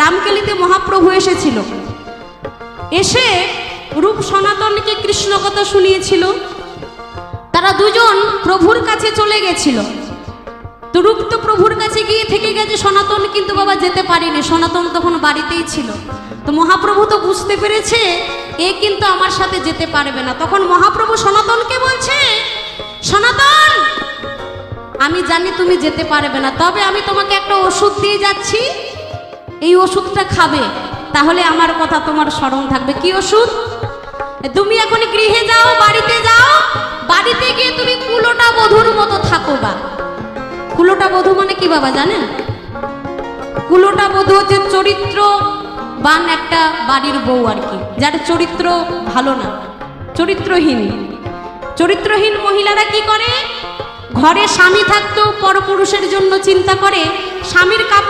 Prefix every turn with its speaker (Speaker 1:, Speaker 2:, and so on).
Speaker 1: রামকেলিতে মহাপ্রভু এসেছিল। এসে রূপ সনাতনকে কৃষ্ণ কথা শুনিয়েছিল। তারা দুজন প্রভুর কাছে চলে গেছিল। তো রূপ তো প্রভুর কাছে গিয়ে থেকে গেছে সনাতন, কিন্তু বাবা যেতে পারেনি। সনাতন তখন বাড়িতেই ছিল। তো মহাপ্রভু তো বুঝতে পেরেছে, এ কিন্তু আমার সাথে যেতে পারবে না। তখন মহাপ্রভু সনাতনকে বলছে, সনাতন, আমি জানি তুমি যেতে পারবে না, তবে আমি তোমাকে একটা ওষুধ দিয়ে যাচ্ছি। এই ওষুধটা খাবে, তাহলে আমার কথা তোমার স্মরণ থাকবে। কি ওষুধ? তুমি এখন গৃহে যাও, বাড়িতে যাও, বাড়িতে গিয়ে তুমি কুলোটা বধুর মতো থাকো বা। কুলোটা বধূ মানে কি বাবা, জানেন? কুলোটা বধূ হচ্ছে চরিত্র বান একটা বাড়ির বউ আর কি, যার চরিত্র ভালো না, চরিত্রহীন। চরিত্রহীন মহিলারা কি করে? ঘরে স্বামী থাকতেও পরপুরুষের জন্য চিন্তা করে, স্বামীর মনে